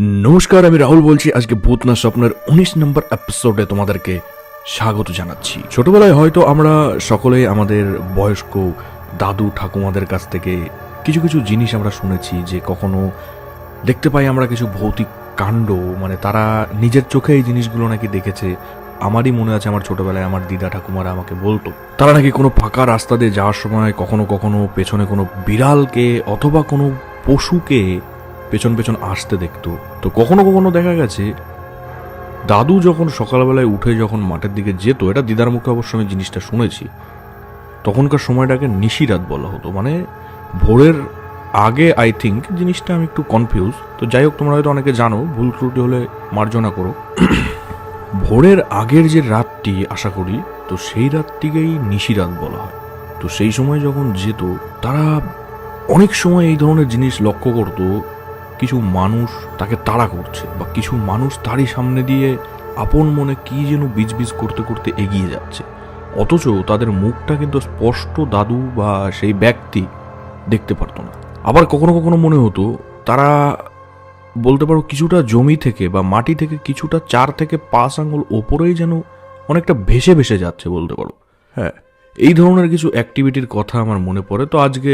নমস্কার, আমি রাহুল বলছি। আজকে ভূতনা স্বপ্নের উনিশ নম্বর এপিসোডে তোমাদেরকে স্বাগত জানাচ্ছি। ছোটবেলায় হয়তো আমরা সকলেই আমাদের বয়স্ক দাদু ঠাকুমাদের কাছ থেকে কিছু কিছু জিনিস আমরা শুনেছি যে কখনো দেখতে পাই আমরা কিছু ভৌতিক কাণ্ড মানে তারা নিজের চোখে এই জিনিসগুলো নাকি দেখেছে। আমারই মনে আছে আমার ছোটবেলায় আমার দিদা ঠাকুমারা আমাকে বলতো, তারা নাকি কোনো ফাঁকা রাস্তা দিয়ে যাওয়ার সময় কখনো কখনো পেছনে কোনো বিড়ালকে অথবা কোনো পশুকে পেছন পেছন আসতে দেখতো। তো কখনো কখনো দেখা গেছে, দাদু যখন সকালবেলায় উঠে যখন মাঠের দিকে যেত, এটা দিদার মুখে অবশ্য আমি জিনিসটা শুনেছি, তখনকার সময়টাকে নিশিরাত বলা হতো। মানে ভোরের আগে আই থিঙ্ক জিনিসটা আমি একটু কনফিউজ তো যাই হোক, তোমরা হয়তো অনেকে জানো, ভুল ত্রুটি হলে মার্জনা করো। ভোরের আগের যে রাতটি, আশা করি, তো সেই রাতটিকেই নিশিরাত বলা হয়। তো সেই সময় যখন যেত, তারা অনেক সময় এই ধরনের জিনিস লক্ষ্য করতো কিছু মানুষ তাকে তাড়া করছে বা কিছু মানুষ তারই সামনে দিয়ে আপন মনে কি যেন বিজবিজ করতে করতে এগিয়ে যাচ্ছে। অথচ তাদের মুখটা কিন্তু স্পষ্ট দাদু বা সেই ব্যক্তি দেখতে পারতো না। আবার কখনো কখনো মনে হতো, তারা বলতে পারো কিছুটা জমি থেকে বা মাটি থেকে কিছুটা চার থেকে পাঁচ আঙুল ওপরেই যেন অনেকটা ভেসে ভেসে যাচ্ছে বলতে পারো। হ্যাঁ এই ধরনের কিছু অ্যাক্টিভিটির কথা আমার মনে পড়ে। তো আজকে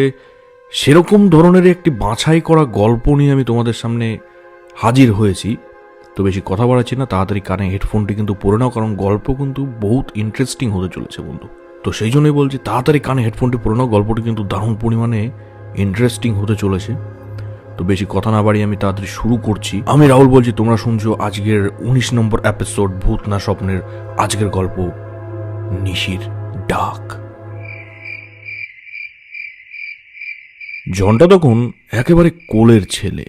সেরকম ধরনের একটি বাছাই করা গল্প নিয়ে আমি তোমাদের সামনে হাজির হয়েছি। তো বেশি কথা বাড়াচ্ছি না, তাড়াতাড়ি কানে হেডফোনটি কিন্তু পরে নাও, কারণ গল্প কিন্তু বহুত ইন্টারেস্টিং হতে চলেছে বন্ধু। তো সেই জন্যই বলছি, তাড়াতাড়ি কানে হেডফোনটি পরে নাও, গল্পটি কিন্তু দারুণ পরিমাণে ইন্টারেস্টিং হতে চলেছে। তো বেশি কথা না বাড়িয়ে আমি তাড়াতাড়ি শুরু করছি। আমি রাহুল বলছি, তোমরা শুনছো আজকের উনিশ নম্বর এপিসোড ভূত না স্বপ্নের আজকের গল্প, নিশির ডাক। জনটা তখন একেবারে কোলের ছেলে।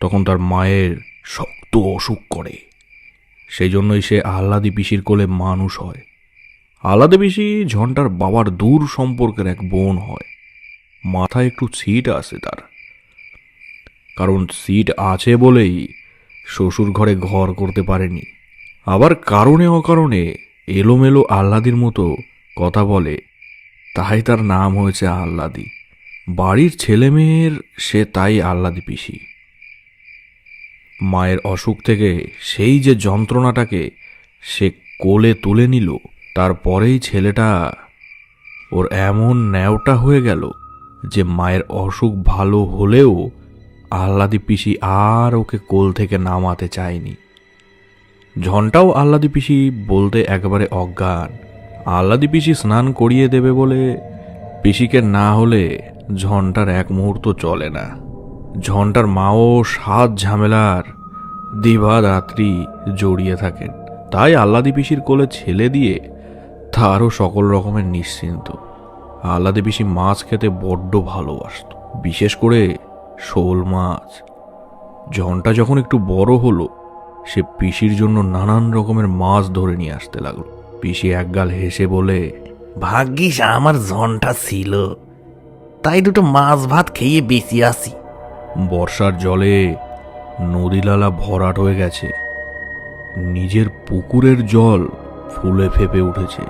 তখন তার মায়ের শক্ত অসুখ করে। সেই জন্যই সে আহ্লাদি পিসির কোলে মানুষ হয়। আহ্লাদি পিসি ঝন্টার বাবার দূর সম্পর্কের এক বোন হয়। মাথায় একটু সিট আছে তার। কারণ সিট আছে বলেই শ্বশুর ঘরে ঘর করতে পারেনি। আবার কারণে অকারণে এলোমেলো আহ্লাদির মতো কথা বলে, তাই তার নাম হয়েছে আহ্লাদি। বাড়ির ছেলেমেয়ের সে তাই আহ্লাদি পিসি। মায়ের অসুখ থেকে সেই যে যন্ত্রণাটাকে সে কোলে তুলে নিল তারপরেই ছেলেটা ওর এমন ন্যাওটা হয়ে গেল যে মায়ের অসুখ ভালো হলেও আহ্লাদি পিসি আর ওকে কোল থেকে নামাতে চায়নি। ঝনটাও আহ্লাদি পিসি বলতে একেবারে অজ্ঞান। আহ্লাদি পিসি স্নান করিয়ে দেবে বলে পিসিকে না হলে ঝনটার এক মুহূর্ত চলে না। ঝনটার মাও সাত ঝামেলার দিবা রাত্রি জড়িয়ে থাকেন। তাই আহ্লাদি পিসির কোলে ছেলে দিয়ে তারও সকল রকমের নিশ্চিন্ত। আহ্লাদি পিসি মাছ খেতে বড্ড ভালোবাসত, বিশেষ করে শোল মাছ। ঝনটা যখন একটু বড় হলো, সে পিসির জন্য নানান রকমের মাছ ধরে নিয়ে আসতে লাগল। পিসি একগাল হেসে বলে, ভাগ্যিস আমার জনটা ছিল। তাই দুটো মাছ ভাত খেয়ে বেঁচে আসি বর্ষার জলে নদীলালা ভরাট হয়ে গেছে। নিজের পুকুরের জল ফুলে ফেপে উঠেছে।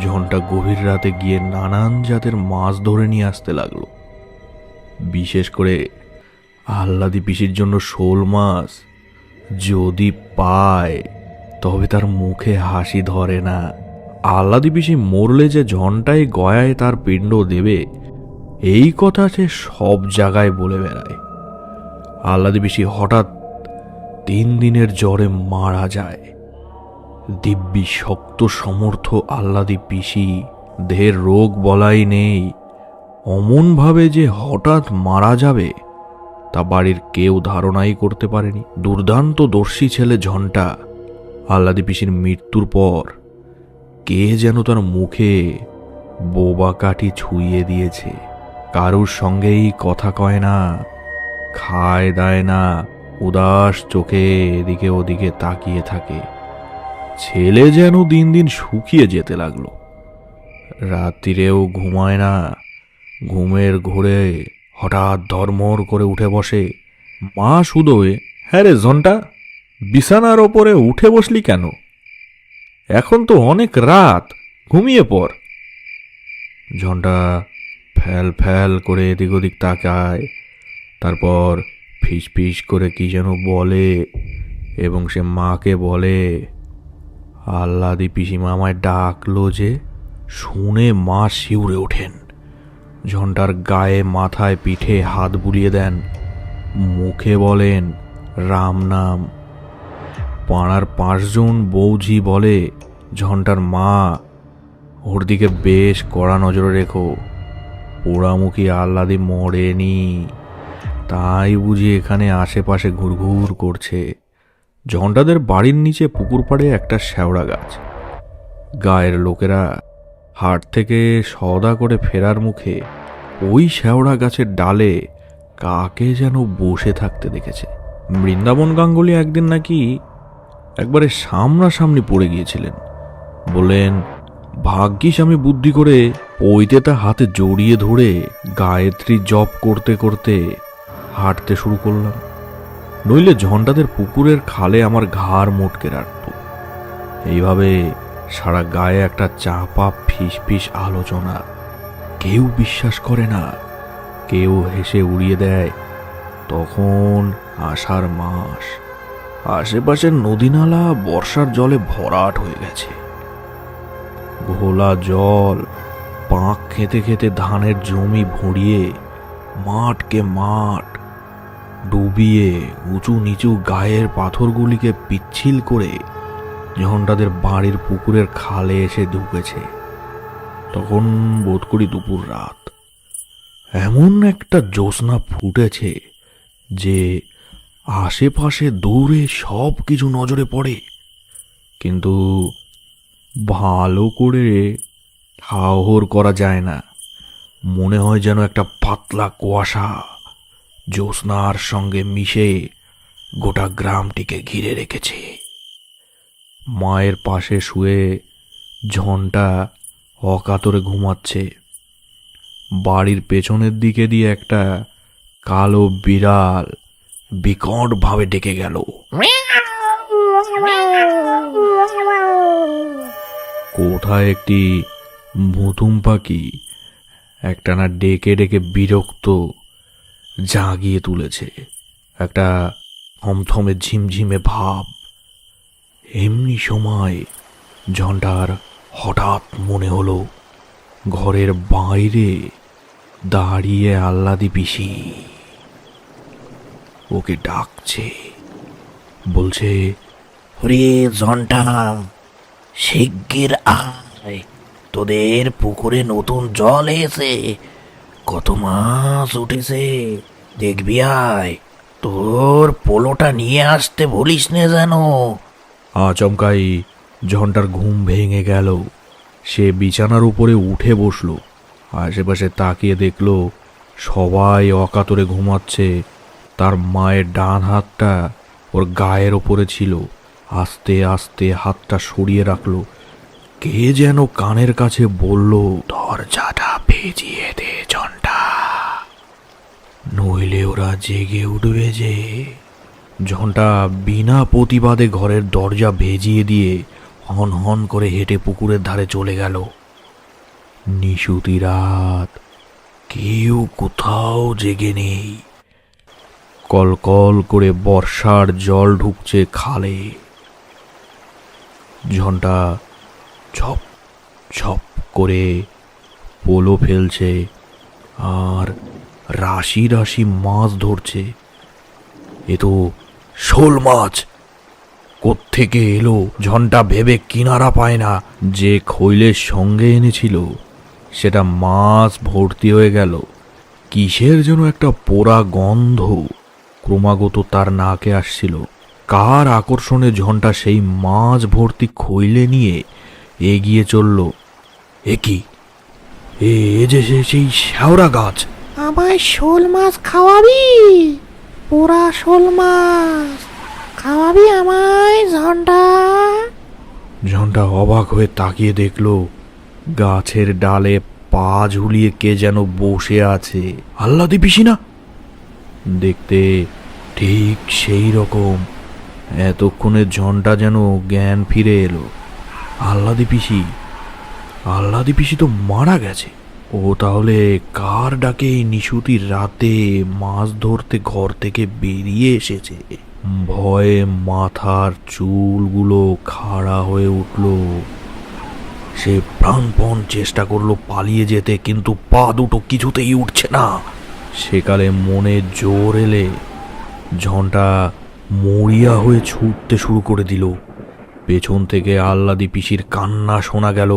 ঝনটা গভীর রাতে গিয়ে নানান জাতের মাছ ধরে নিয়ে আসতে লাগল। বিশেষ করে আহ্লাদি পিসির জন্য শোল মাছ যদি পায়, তবে তার মুখে হাসি ধরে না। আহ্লাদি পিসি মরলে যে ঝনটাই গয়ায় তার পিণ্ড দেবে এই কথা সে সব জায়গায় বলে বেড়ায়। আহ্লাদি পিসি হঠাৎ তিন দিনের জ্বরে মারা যায়। দিব্যি শক্ত সমর্থ আহ্লাদি পিসি দেহের রোগ বলাই নেই। অমনভাবে যে হঠাৎ মারা যাবে, তা বাড়ির কেউ ধারণাই করতে পারেনি। দুর্দান্ত দর্শী ছেলে ঝন্টা, আহ্লাদি পিসির মৃত্যুর পর কে যেন তার মুখে বোবা কাঠি ছুঁয়ে দিয়েছে। কারুর সঙ্গেই কথা কয় না, খায় দায় না, উদাস চোখে এদিকে ওদিকে তাকিয়ে থাকে। ছেলে যেন দিন দিন শুকিয়ে যেতে লাগল। রাত্রিরেও ঘুমায় না, ঘুমের ঘোরে হঠাৎ ধর্মর করে উঠে বসে। মা সুদোয় হ্যাঁ রে জনটা, বিছানার ওপরে উঠে বসলি কেন? এখন তো অনেক রাত, ঘুমিয়ে পড়। ঝন্টা ফ্যাল ফ্যাল করে এদিক ওদিক তাকায়। তারপর ফিস ফিস করে কি যেন বলে এবং সে মাকে বলে আল্লাদি পিসিমা আমায় ডাকলো যে শুনে মা শিউরে ওঠেন। ঝন্টার গায়ে, মাথায়, পিঠে হাত বুলিয়ে দেন। মুখে বলেন, রাম নাম। পাড়ার পাঁচজন বৌঝি বলে, ঝন্টার মা, ওর দিকে বেশ কড়া নজরে রেখো। পোড়ামুখী আহ্লাদি মরেনি তাই বুঝি এখানে আশেপাশে ঘুরঘুর করছে। ঝন্টাদের বাড়ির নিচে পুকুর পাড়ে একটা শ্যাওড়া গাছ। গায়ের লোকেরা হাট থেকে সওদা করে ফেরার মুখে ওই শ্যাওড়া গাছের ডালে কাকে যেন বসে থাকতে দেখেছে। বৃন্দাবন গাঙ্গুলি একদিন নাকি একবারে সামনাসামনি পড়ে গিয়েছিলেন। বললেন ভাগ্যিস আমি বুদ্ধি করে পৈতেটা হাতে জড়িয়ে ধরে গায়ত্রী জপ করতে করতে হাঁটতে শুরু করলাম। নইলে ঝন্টাদের পুকুরের খালে আমার ঘাড় মোটকে রাখত এইভাবে সারা গায়ে একটা চাপা ফিস ফিস আলোচনা। কেউ বিশ্বাস করে না। কেউ হেসে উড়িয়ে দেয়, তখন আষাঢ় মাস। আশেপাশের নদীনালা বর্ষার জলে ভরাট হয়ে গেছে। ঘোলা জল, পাঁক খেতে খেতে ধানের জমি ভরিয়ে, মাঠকে মাঠ ডুবিয়ে উঁচু নিচু গায়ের পাথরগুলিকে পিচ্ছিল করে যখন তাদের বাড়ির পুকুরের খালে এসে ঢুকেছে, তখন বোধ করি দুপুর রাত। এমন একটা জ্যোৎস্না ফুটেছে যে আশেপাশে দূরে সব কিছু নজরে পড়ে, কিন্তু ভালো করে হাওহর করা যায় না। মনে হয় যেন একটা পাতলা কুয়াশা জ্যোৎস্নার সঙ্গে মিশে গোটা গ্রামটিকে ঘিরে রেখেছে। মায়ের পাশে শুয়ে ঝনটা অকাতরে ঘুমাচ্ছে। বাড়ির পেছনের দিকে দিয়ে একটা কালো বিড়াল বিকটভাবে ডেকে গেল। কোথায় একটি মতুম পাখি একটানা ডেকে ডেকে বিরক্ত জাগিয়ে তুলেছে। একটা থমথমে ঝিমঝিমে ভাব। এমনি সময় ঝন্টার হঠাৎ মনে হলো, ঘরের বাইরে দাঁড়িয়ে আল্লাদি পিসি। ওকে ডাকছে, বলছে রে জনটা শিগগির আয়, তোদের পুকুরে নতুন জল এসে কত মাছ উঠেছে। দেখবি আয়, তোর পোলোটা নিয়ে আসতে বলিস নে যেন। আচমকাই ঝন্টার ঘুম ভেঙে গেল। সে বিছানার উপরে উঠে বসল। আশেপাশে তাকিয়ে দেখল, সবাই অকাতরে ঘুমাচ্ছে। তার মায়ের ডান হাতটা ওর গায়ের ওপরে ছিল। আস্তে আস্তে হাতটা সরিয়ে রাখল। কে যেন কানের কাছে বলল, দরজাটা ভেজিয়ে দে ঝন্টা নইলে ওরা জেগে উঠবে যে। ঝন্টা বিনা প্রতিবাদে ঘরের দরজা ভেজিয়ে দিয়ে হন হন করে হেঁটে পুকুরের ধারে চলে গেল। নিশুতি রাত। কেউ কোথাও জেগে নেই। কলকল করে বর্ষার জল ঢুকছে খালে। ঝন্টা ছপ ছপ করে পোলো ফেলছে আর রাশি রাশি মাছ ধরছে। এ তো শোল মাছ। কোত্থেকে এলো? ঝন্টা ভেবে কিনারা পায় না যে খৈলের সঙ্গে এনেছিল। সেটা মাছ ভর্তি হয়ে গেল। কিসের যেন একটা পোড়া গন্ধ ক্রমাগত তার নাকে আসছিল। কার আকর্ষণে ঝন্টা সেই মাছ ভর্তি খৈলে নিয়ে এগিয়ে চলল? এ কি? এ যে সেই শ্যাওড়া গাছ। আমায় শোল মাছ খাওয়াবি? পোড়া শোল মাছ। খাওয়াবি আমায় ঝন্টা? ঝন্টা অবাক হয়ে তাকিয়ে দেখল গাছের ডালে পা ঝুলিয়ে কে যেন বসে আছে। আল্লাদি পিসি না দেখতে ঠিক সেই রকম। এতক্ষণে ঝন্টা যেন জ্ঞান ফিরে এলো। আল্লাদি পিসি আল্লাদি পিসি তো মারা গেছে। ও তাহলে কার ডাকে এই নিশুতির রাতে মাছ ধরতে ঘর থেকে বেরিয়ে এসেছে? ভয়ে মাথার চুলগুলো খাড়া হয়ে উঠল। সে প্রাণপণ চেষ্টা করল পালিয়ে যেতে, কিন্তু পা দুটো কিছুতেই উঠছে না। সেকালে মনে জোর এলে ঝনটা মরিয়া হয়ে ছুটতে শুরু করে দিল। পেছন থেকে আল্লাদি পিসির কান্না শোনা গেল।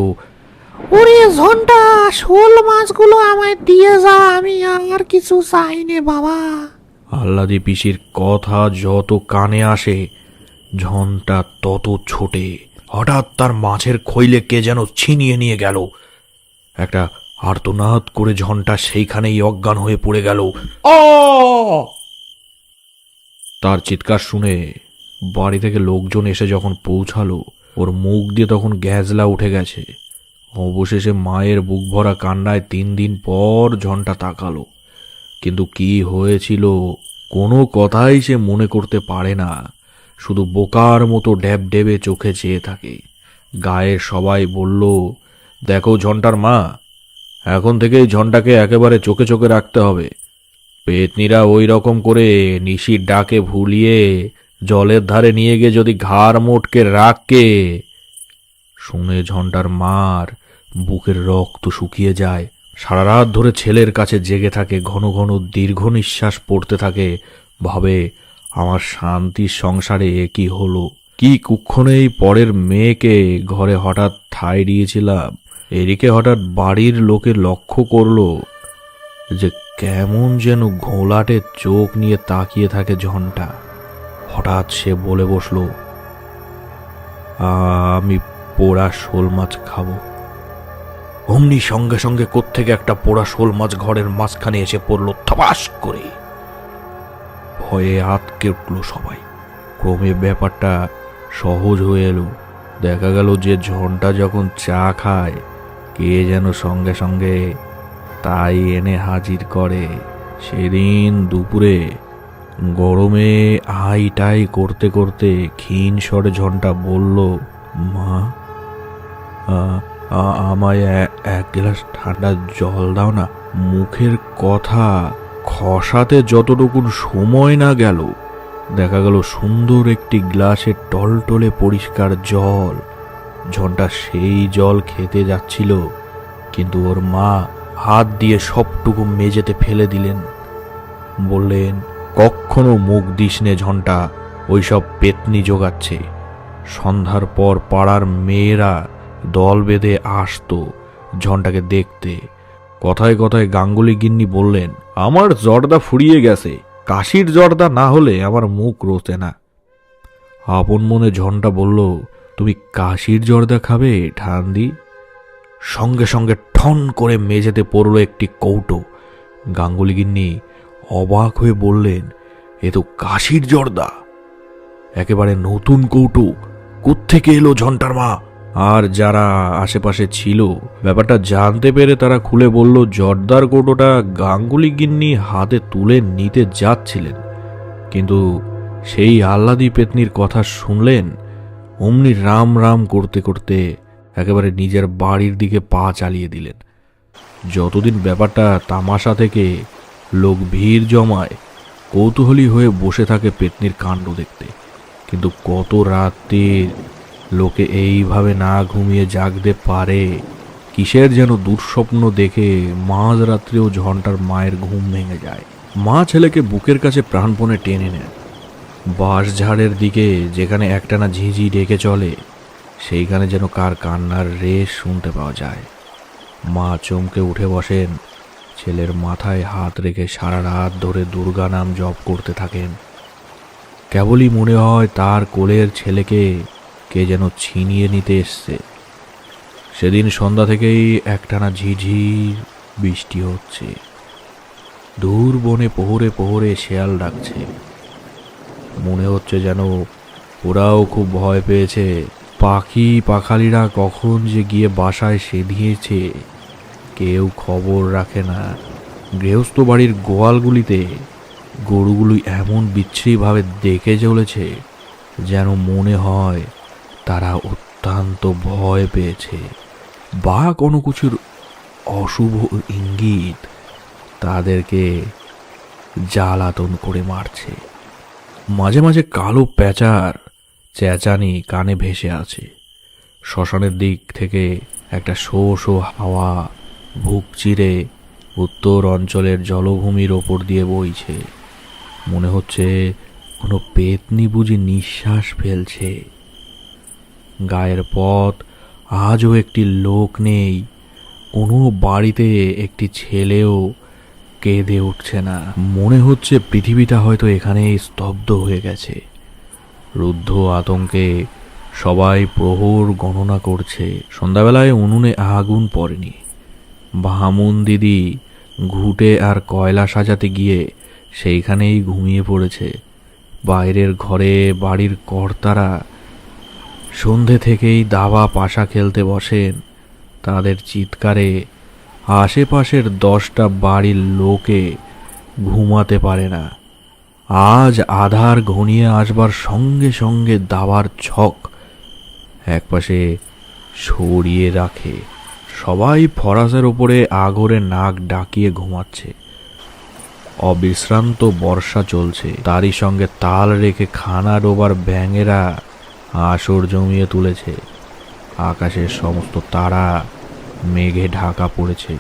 ওরে ঝন্টা শোল মাছগুলো আমায় দিয়ে যা আমি আর কিছু চাইনে বাবা। আল্লাদি পিসির কথা যত কানে আসে ঝনটা তত ছোটে। হঠাৎ তার মাছের খৈলে কে যেন ছিনিয়ে নিয়ে গেল। একটা আর্তনাদ করে ঝনটা সেইখানেই অজ্ঞান হয়ে পড়ে গেল। অ তার চিৎকার শুনে বাড়ি থেকে লোকজন এসে যখন পৌঁছালো, ওর মুখ দিয়ে তখন গ্যাজলা উঠে গেছে। অবশেষে মায়ের বুক ভরা কান্নায় তিন দিন পর ঝনটা তাকালো। কিন্তু কি হয়েছিল, কোনো কথাই সে মনে করতে পারে না। শুধু বোকার মতো ড্যাব ডেবে চোখে চেয়ে থাকে। গায়ের সবাই বলল, দেখো ঝন্টার মা, এখন থেকেই ঝন্টাকে একেবারে চোখে চোখে রাখতে হবে। পেতনিরা ওই রকম করে নিশির ডাকে ভুলিয়ে জলের ধারে নিয়ে গিয়ে যদি ঘাড় মোটকে রাখকে শুনে ঝন্টার মার বুকের রক্ত শুকিয়ে যায়। সারা রাত ধরে ছেলের কাছে জেগে থাকে, ঘন ঘন দীর্ঘ নিঃশ্বাস পড়তে থাকে। ভাবে, আমার শান্তির সংসারে কি হলো? কি কুক্ষণেই পরের মেয়েকে ঘরে হঠাৎ ঠাঁই দিয়েছিলাম? এদিকে হঠাৎ বাড়ির লোকে লক্ষ্য করল যে কেমন যেন ঘোলাটে চোখ নিয়ে তাকিয়ে থাকে ঝনটা হঠাৎ সে বলে বসল, আমি পোড়া শোল মাছ খাব। অমনি সঙ্গে সঙ্গে কোত্থেকে একটা পোড়া শোল মাছ ঘরের মাঝখানে এসে পড়ল থপাস করে। ভয়ে আতকে উঠল সবাই। ক্রমে ব্যাপারটা সহজ হয়ে এলো। দেখা গেল যে ঝনটা যখন চা খায়, কে যেন সঙ্গে সঙ্গে তাই এনে হাজির করে। সেদিন দুপুরে গরমে আই টাই করতে করতে ক্ষীণ স্বরে ঝনটা বলল, মা আমায় এক গ্লাস ঠান্ডা জল দাও না। মুখের কথা খসাতে যতটুকুন সময় না গেল, দেখা গেল সুন্দর একটি গ্লাসে টলটলে পরিষ্কার জল। ঝনটা সেই জল খেতে যাচ্ছিল, কিন্তু ওর মা হাত দিয়ে সবটুকু মেঝেতে ফেলে দিলেন। বললেন, কখনো মুখ দিসনে ঝন্টা, ওইসব পেতনি জোগাচ্ছে। সন্ধ্যার পর পাড়ার মেয়েরা দল বেঁধে আসতো ঝন্টাকে দেখতে। কথায় কথায় গাঙ্গুলি গিন্নি বললেন, আমার জর্দা ফুরিয়ে গেছে, কাশির জর্দা না হলে আমার মুখ রোতে না। আপন মনে ঝন্টা বলল, তুমি কাশির জর্দা খাবে ঠান্দি সঙ্গে সঙ্গে ঠন করে মেঝেতে পড়ল একটি কৌটো। গাঙ্গুলি গিন্নি অবাক হয়ে বললেন, এ তো কাশির জর্দা। একেবারে নতুন কৌটো। কোত্থেকে এলো ঝন্টার মা? আর যারা আশেপাশে ছিল, ব্যাপারটা জানতে পেরে তারা খুলে বলল, জর্দার কৌটোটা গাঙ্গুলি গিন্নি হাতে তুলে নিতে যাচ্ছিলেন। কিন্তু সেই আহ্লাদি পেতনির কথা শুনলেন, অমনি রাম রাম করতে করতে একেবারে নিজের বাড়ির দিকে পা চালিয়ে দিলেন। যতদিন ব্যাপারটা তামাশা থেকে লোক ভিড় জমায়, কৌতূহলী হয়ে বসে থাকে পেতনির কাণ্ড দেখতে। কিন্তু কত রাতে লোকে এইভাবে না ঘুমিয়ে জাগতে পারে? কিসের যেন দুঃস্বপ্ন দেখে মাঝরাত্রেও ঝন্টার মায়ের ঘুম ভেঙে যায়। মা ছেলেকে বুকের কাছে প্রাণপণে টেনে নেন বাঁশঝাড়ের দিকে যেখানে একটানা ঝিঝি ডেকে চলে সেইখানে যেন কার কান্নার রেশ শুনতে পাওয়া যায়। মা চমকে উঠে বসেন। ছেলের মাথায় হাত রেখে সারা রাত ধরে দুর্গা নাম জপ করতে থাকেন। কেবলই মনে হয় তার কোলের ছেলেকে কে যেন ছিনিয়ে নিতে এসছে। সেদিন সন্ধ্যা থেকেই একটানা ঝিঝির বৃষ্টি হচ্ছে। দূর বনে পোহরে পোহরে শেয়াল ডাকছে। মনে হচ্ছে যেন ওরাও খুব ভয় পেয়েছে। পাখি পাখালিরা কখন যে গিয়ে বাসায় সেধিয়েছে, কেউ খবর রাখে না। গৃহস্থ বাড়ির গোয়ালগুলিতে গরুগুলি এমন বিচ্ছিরিভাবে দেখে চলেছে, যেন মনে হয় তারা অত্যন্ত ভয় পেয়েছে। বা কোনো কিছুর অশুভ ইঙ্গিত তাদেরকে জ্বালাতন করে মারছে। মাঝে মাঝে কালো প্যাঁচার চেঁচানি কানে ভেসে আছে। শ্মশানের দিক থেকে একটা শো শো হাওয়া বুক চিরে উত্তর অঞ্চলের জলভূমির ওপর দিয়ে বইছে। মনে হচ্ছে কোনো পেতনি বুঝি নিঃশ্বাস ফেলছে। গায়ের পথ আজও একটি লোক নেই। কোনো বাড়িতে একটি ছেলেও কেঁদে উঠছে না। মনে হচ্ছে পৃথিবীটা হয়তো এখানেই স্তব্ধ হয়ে গেছে। রুদ্ধ আতঙ্কে সবাই প্রহর গণনা করছে। সন্ধ্যাবেলায় উনুনে আগুন পড়েনি। বাহামুন দিদি ঘুটে আর কয়লা সাজাতে গিয়ে সেইখানেই ঘুমিয়ে পড়েছে। বাইরের ঘরে বাড়ির কর্তারা সন্ধে থেকেই দাবা পাশা খেলতে বসেন। তাদের চিৎকারে আশেপাশের দশটা বাড়ির লোকে ঘুমাতে পারে না। আজ আধার ঘনিয়ে আসবার সঙ্গে সঙ্গে দাবার ছক একপাশে সরিয়ে রাখে। সবাই ফরাসের ওপরে আগরে নাক ডাকিয়ে ঘুমাচ্ছে। অবিশ্রান্ত বর্ষা চলছে। তারই সঙ্গে তাল রেখে খানা ডোবার ব্যাঙেরা আসর জমিয়ে তুলেছে। আকাশের সমস্ত তারা মেঘে ঢাকা পড়েছে।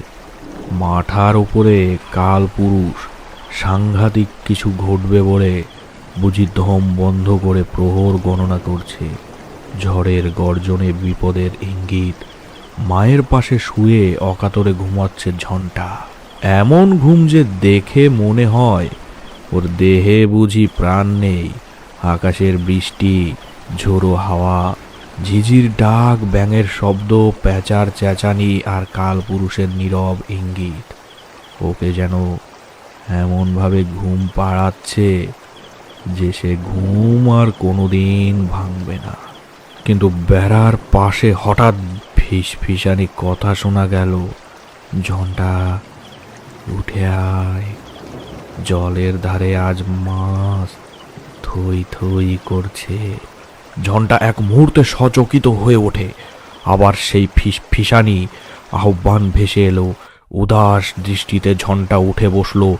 মাঠার উপরে কাল পুরুষ সাংঘাতিক কিছু ঘটবে বলে বুঝি ধম বন্ধ করে প্রহর গণনা করছে। ঝড়ের গর্জনে বিপদের ইঙ্গিত। মায়ের পাশে শুয়ে অকাতরে ঘুমাচ্ছে ঝন্টা। এমন ঘুম যে দেখে মনে হয় ওর দেহে বুঝি প্রাণ নেই। আকাশের বৃষ্টি, ঝোড়ো হাওয়া, ঝিঝির ডাক, ব্যাঙের শব্দ, প্যাঁচার চেঁচানি আর কাল পুরুষের নীরব ইঙ্গিত। ওকে যেন এমনভাবে ঘুম পাড়াচ্ছে যে সে ঘুম আর কোনোদিন ভাঙবে না। কিন্তু বেড়ার পাশে হঠাৎ ফিস ফিসানি কথা শোনা গেল ঝন্টা উঠে আয়, জলের ধারে আজ মাছ থই থই করছে। ঝন্টা এক মুহূর্তে সচকিত হয়ে ওঠে, আবার সেই ফিস ফিসানি আহ্বান ভেসে এলো, উদাস দৃষ্টিতে ঝন্টা উঠে বসল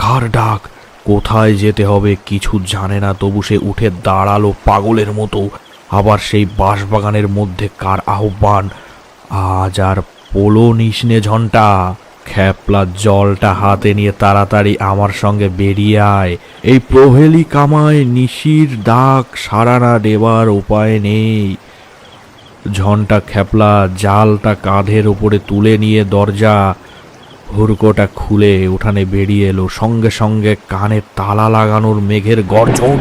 কার ডাক। কোথায় যেতে হবে কিছু জানে না, তবু সে উঠে দাঁড়াল পাগলের মতো। আবার সেই বাঁশবাগানের মধ্যে কার আহ্বান? আজ আর পোলো নিসনে ঝন্টা। খ্যাপলা জলটা হাতে নিয়ে তাড়াতাড়ি আমার সঙ্গে বেরিয়ে আয়। এই প্রহেলি কামায় নিশির ডাক সারানা দেবার উপায় নেই। ঝন্টা খ্যাপলা জালটা কাঁধের উপরে তুলে নিয়ে দরজা হুড়কোটা খুলে উঠানে বেরিয়ে এলো, সঙ্গে সঙ্গে কানে তালা লাগানোর মেঘের গর্জন।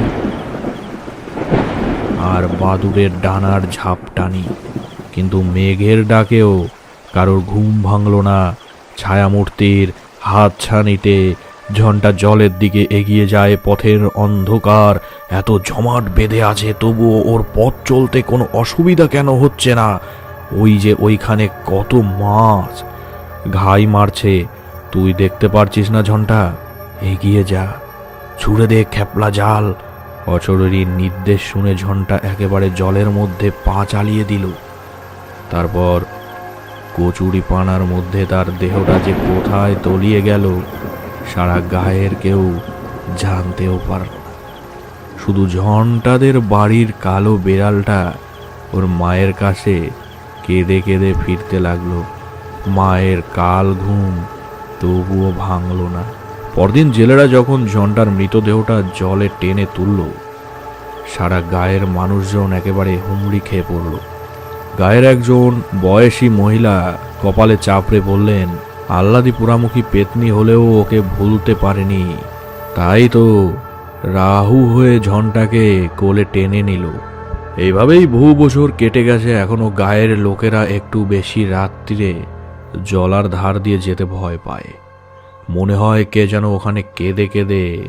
আর বাদুরের ডানার ঝাপটানি কিন্তু মেঘের ডাকেও কারোর ঘুম ভাঙল না। ছায়ামূর্তির হাত ছানিতে ঝনটা জলের দিকে এগিয়ে যায়, পথের অন্ধকার এত জমাট বেঁধে আছে, তবুও ওর পথ চলতে কোনো অসুবিধা কেন হচ্ছে না? ওই যে ওইখানে কত মাছ ঘাই মারছে। তুই দেখতে পারছিস না ঝন্টা? এগিয়ে যা। ছুড়ে দে খেপলা জাল। অচরেরই নির্দেশ শুনে ঝন্টা একেবারে জলের মধ্যে পা চালিয়ে দিল। তারপর কচুরি পানার মধ্যে তার দেহটা যে কোথায় তলিয়ে গেল, সারা গায়ের কেউ জানতেও পারল শুধু ঝন্টাদের বাড়ির কালো বেড়ালটা ওর মায়ের কাছে কেঁদে কেঁদে ফিরতে লাগল। মায়ের কাল ঘুম তবুও ভাঙল না। পরদিন জেলেরা যখন ঝন্টার মৃতদেহটা জলে টেনে তুলল, সারা গায়ের মানুষজন একেবারে হুমড়ি খেয়ে পড়ল। গায়ের একজন বয়সী মহিলা কপালে চাপড়ে বললেন আল্লাদি পুরামুখী পেতনি হলেও ওকে ভুলতে পারেনি। তাই তো রাহু হয়ে ঝনটাকে কোলে টেনে নিল। এইভাবেই বহু বছর কেটে গেছে এখনও গায়ের লোকেরা একটু বেশি রাত্রিরে জলার ধার দিয়ে যেতে ভয় পায়। মনে হয় কে যেন ওখানে কেঁদে কেঁদে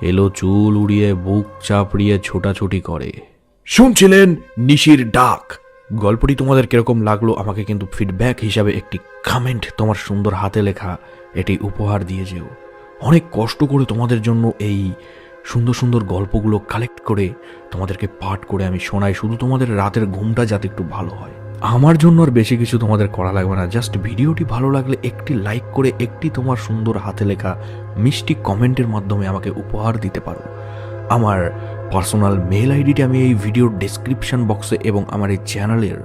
এলো চুল উড়িয়ে, বুক চাপড়িয়ে ছোটাছুটি করে। শুনছিলেন নিশির ডাক। গল্পটি তোমাদের কীরকম লাগল আমাকে কিন্তু ফিডব্যাক হিসাবে একটি কমেন্ট তোমার সুন্দর হাতে লেখা এটি উপহার দিয়ে যেও অনেক কষ্ট করে তোমাদের জন্য এই সুন্দর সুন্দর গল্পগুলো কালেক্ট করে তোমাদেরকে পাঠ করে আমি শোনাই। শুধু তোমাদের রাতের ঘুমটা যাতে একটু ভালো হয়। আমার জন্য আর বেশি কিছু তোমাদের করা লাগবে না। জাস্ট ভিডিওটি ভালো লাগলে একটি লাইক করে একটি তোমার সুন্দর হাতে লেখা মিষ্টি কমেন্টের মাধ্যমে আমাকে উপহার দিতে পারো। আমার পার্সোনাল মেল আইডিটি আমি এই ভিডিওর ডেসক্রিপশন বক্সে এবং আমার এই চ্যানেলের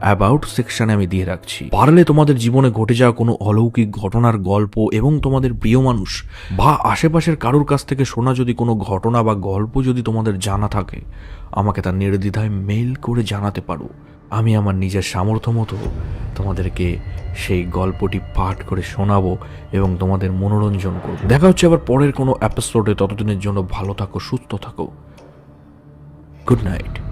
অ্যাবাউট সেকশানে আমি দিয়ে রাখছি। পারলে তোমাদের জীবনে ঘটে যাওয়া কোনো অলৌকিক ঘটনার গল্প এবং তোমাদের প্রিয় মানুষ বা আশেপাশের কারোর কাছ থেকে শোনা যদি কোনো ঘটনা বা গল্প যদি তোমাদের জানা থাকে, আমাকে তার নির্দ্বিধায় মেল করে জানাতে পারো। আমি আমার নিজের সামর্থ্য মতো তোমাদেরকে সেই গল্পটি পাঠ করে শোনাবো এবং তোমাদের মনোরঞ্জন করব। দেখা হচ্ছে আবার পরের কোনো এপিসোডে ততদিনের জন্য ভালো থাকো, সুস্থ থাকো। Good night